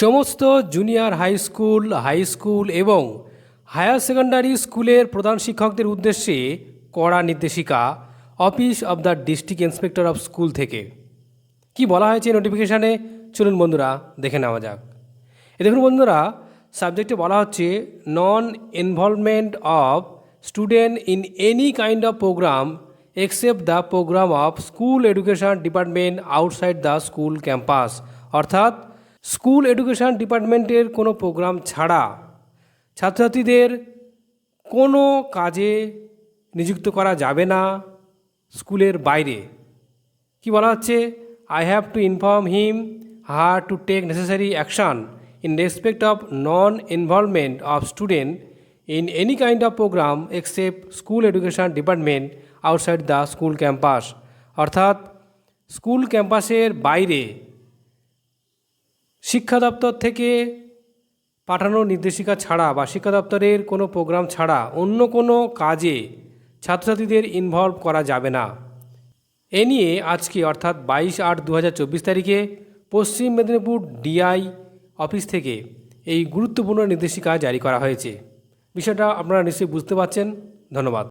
সমস্ত junior high school high school এবং higher secondary স্কুলের প্রধান শিক্ষকদের উদ্দেশ্যে কড়া নির্দেশিকা office of the district inspector of school থেকে। কি বলা হয়েছে নোটিফিকেশানে চলুন বন্ধুরা দেখে নেওয়া যাক। দেখুন বন্ধুরা সাবজেক্টে বলা হচ্ছে non involvement of student in any kind of programme except the programme of school education department outside the school campus অর্থাৎ স্কুল এডুকেশন ডিপার্টমেন্টের কোনো প্রোগ্রাম ছাড়া ছাত্রছাত্রীদের কোনো কাজে নিযুক্ত করা যাবে না স্কুলের বাইরে। কি বলা হচ্ছে? I have to inform him her to take necessary action in respect of non involvement of student in any kind of programme except school education department outside the school campus অর্থাৎ স্কুল ক্যাম্পাসের বাইরে শিক্ষা দপ্তর থেকে পাঠানো নির্দেশিকা ছাড়া বা শিক্ষা দপ্তরের কোনো প্রোগ্রাম ছাড়া অন্য কোনো কাজে ছাত্রছাত্রীদের ইনভলভ করা যাবে না। এ নিয়ে আজকে অর্থাৎ বাইশ আট দু তারিখে পশ্চিম মেদিনীপুর ডিআই অফিস থেকে এই গুরুত্বপূর্ণ নির্দেশিকা জারি করা হয়েছে। বিষয়টা আপনারা নিশ্চয়ই বুঝতে পারছেন। ধন্যবাদ।